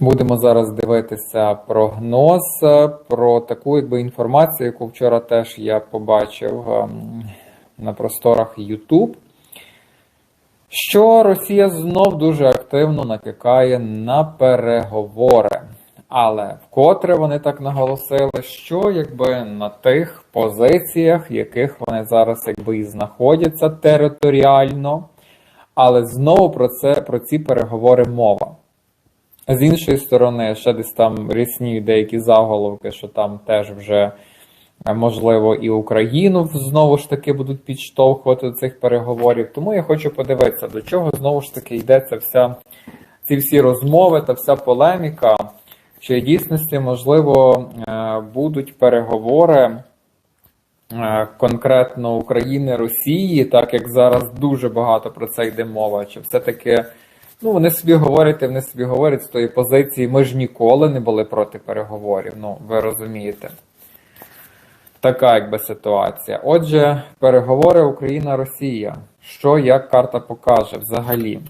Будемо зараз дивитися прогноз е, про таку якби інформацію, яку вчора теж я побачив ем, на просторах YouTube, що Росія знов дуже активно натякає на переговори. Але вкотре вони так наголосили, що якби на тих позиціях, яких вони зараз якби і знаходяться територіально, але знову про це про ці переговори мова. З іншої сторони, ще десь там рісніють деякі заголовки, що там теж вже е, можливо і Україну знову ж таки будуть підштовхувати до цих переговорів. Тому я хочу подивитися, до чого знову ж таки йдеться вся ці всі розмови та вся полеміка. Чи дійсності можливо е, будуть переговори е, конкретно України Росії, так як зараз дуже багато про це йде мова, чи все-таки. Ну, вони собі говорять, вони собі говорять з тої позиції. Ми ж ніколи не були проти переговорів. Ну, ви розумієте. Така якби ситуація. Отже, переговори Україна-Росія. Що як карта покаже взагалі?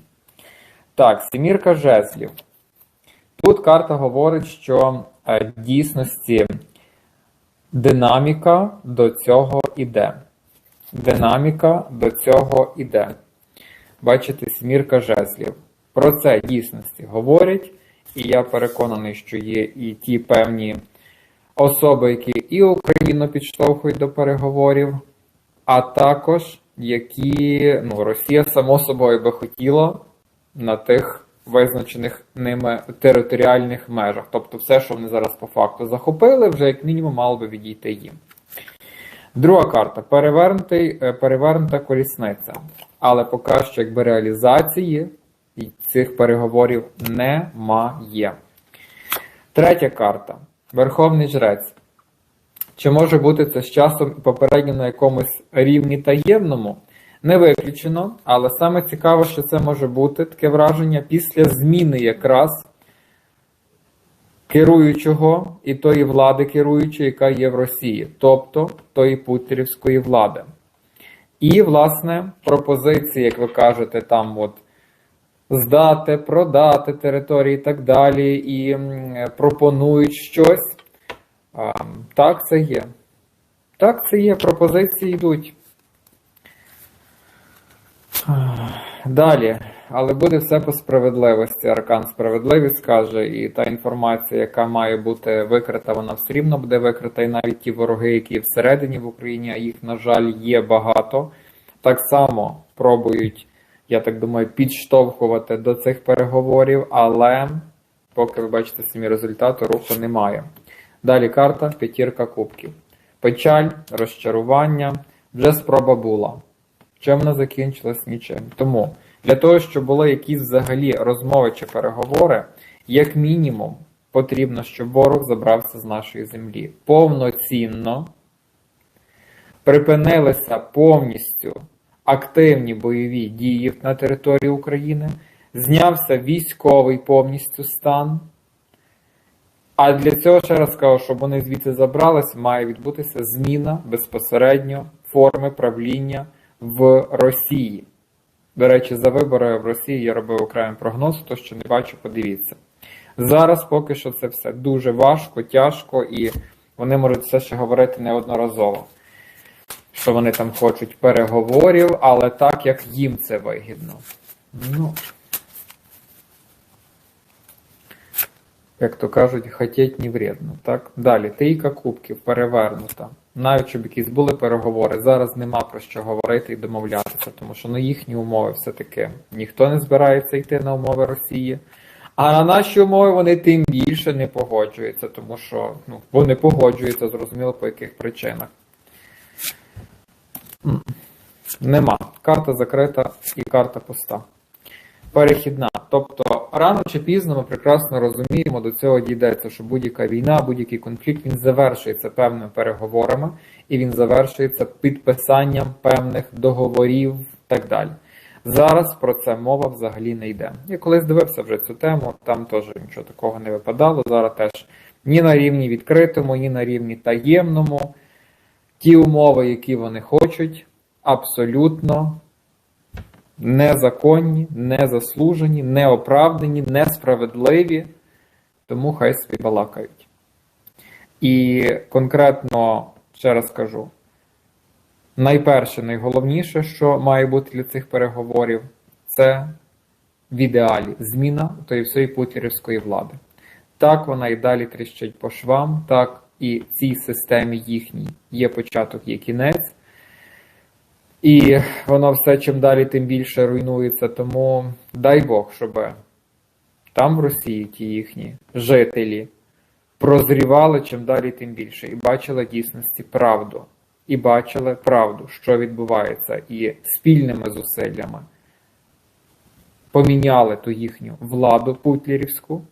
Так, Сімірка жезлів. Тут карта говорить, що е, в дійсності динаміка до цього іде. Динаміка до цього іде. Бачите, Сімірка жезлів. Про це дійсності говорять, і я переконаний, що є і ті певні особи, які і Україну підштовхують до переговорів, а також які ну, Росія само собою би хотіла на тих визначених ними територіальних межах. Тобто все, що вони зараз по факту захопили, вже як мінімум мало би відійти їм. Друга карта е, перевернута колісниця. Але поки що якби реалізації цих переговорів немає. Третя карта. Верховний жрець. Чи може бути це з часом і попередньо на якомусь рівні таємному? Не виключено, але саме цікаво, що це може бути таке враження після зміни якраз керуючого і тої влади керуючої, яка є в Росії, тобто тої путірівської влади. І, власне, пропозиції, як ви кажете, там от здати, продати території і так далі, і пропонують щось. Так, це є. Так, це є. Пропозиції йдуть. Далі, але буде все по справедливості. Аркан справедливість каже, і та інформація, яка має бути викрита, вона все рівно буде викрита. І навіть ті вороги, які всередині в Україні, а їх, на жаль, є багато, так само пробують я так думаю, підштовхувати до цих переговорів, але поки ви бачите самі результати, руху немає. Далі карта п'ятірка кубків. Печаль, розчарування, вже спроба була. Чим вона закінчилась нічим. Тому для того, щоб були якісь взагалі розмови чи переговори, як мінімум, потрібно, щоб ворог забрався з нашої землі. Повноцінно припинилися повністю активні бойові дії на території України, знявся військовий повністю стан. А для цього, ще раз кажу, щоб вони звідси забрались, має відбутися зміна безпосередньо форми правління в Росії. До речі, за вибори в Росії я робив окремий прогноз, хто що не бачу, подивіться. Зараз поки що це все дуже важко, тяжко, і вони можуть все ще говорити неодноразово що вони там хочуть переговорів, але так, як їм це вигідно. Ну, як то кажуть, хотіть не вредно. Так? Далі, трійка кубків перевернута. Навіть щоб якісь були переговори, зараз нема про що говорити і домовлятися, тому що на їхні умови все-таки ніхто не збирається йти на умови Росії. А на наші умови вони тим більше не погоджуються, тому що ну, вони погоджуються, зрозуміло, по яких причинах. Нема. Карта закрита і карта пуста. Перехідна. Тобто, рано чи пізно ми прекрасно розуміємо, до цього дійдеться, що будь-яка війна, будь-який конфлікт він завершується певними переговорами і він завершується підписанням певних договорів і так далі. Зараз про це мова взагалі не йде. Я колись дивився вже цю тему, там теж нічого такого не випадало. Зараз теж ні на рівні відкритому, ні на рівні таємному ті умови, які вони хочуть, абсолютно незаконні, незаслужені, неоправдані, несправедливі. Тому хай собі балакають. І конкретно, ще раз кажу, найперше, найголовніше, що має бути для цих переговорів, це в ідеалі зміна тої всієї путірівської влади. Так вона і далі тріщить по швам, так і цій системі їхній є початок, є кінець. І воно все чим далі, тим більше руйнується. Тому дай Бог, щоб там в Росії ті їхні жителі прозрівали чим далі, тим більше, і бачили дійсності правду. І бачили правду, що відбувається, і спільними зусиллями поміняли ту їхню владу путлерівську,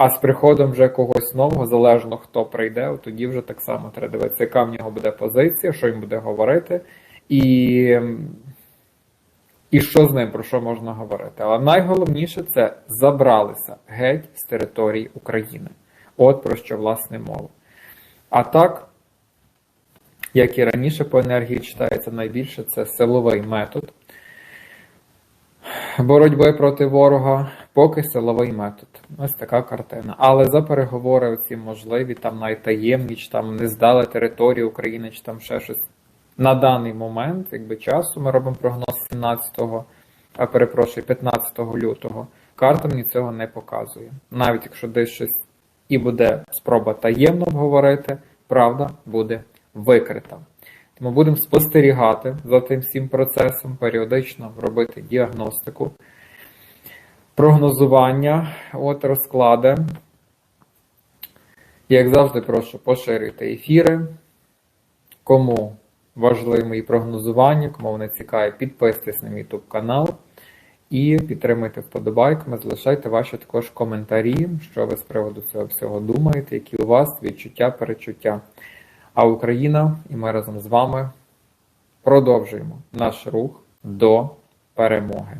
а з приходом вже когось нового, залежно хто прийде, тоді вже так само треба дивитися, яка в нього буде позиція, що він буде говорити, і, і що з ним, про що можна говорити. Але найголовніше це забралися геть з території України. От про що власне мова. А так, як і раніше по енергії читається найбільше, це силовий метод боротьби проти ворога, поки силовий метод. Ось така картина. Але за переговори оці можливі, там навіть таємні, чи там не здали територію України, чи там ще щось. На даний момент, якби часу, ми робимо прогноз 17-го, а перепрошую, 15 лютого. Карта мені цього не показує. Навіть якщо десь щось і буде спроба таємно обговорити, правда буде викрита. Тому будемо спостерігати за тим всім процесом, періодично робити діагностику, прогнозування, от розклади. Як завжди, прошу поширюйте ефіри. Кому важливі мої прогнозування, кому вони цікаві, підписуйтесь на мій YouTube канал і підтримуйте вподобайками, залишайте ваші також коментарі, що ви з приводу цього всього думаєте, які у вас відчуття, перечуття. А Україна і ми разом з вами продовжуємо наш рух до перемоги.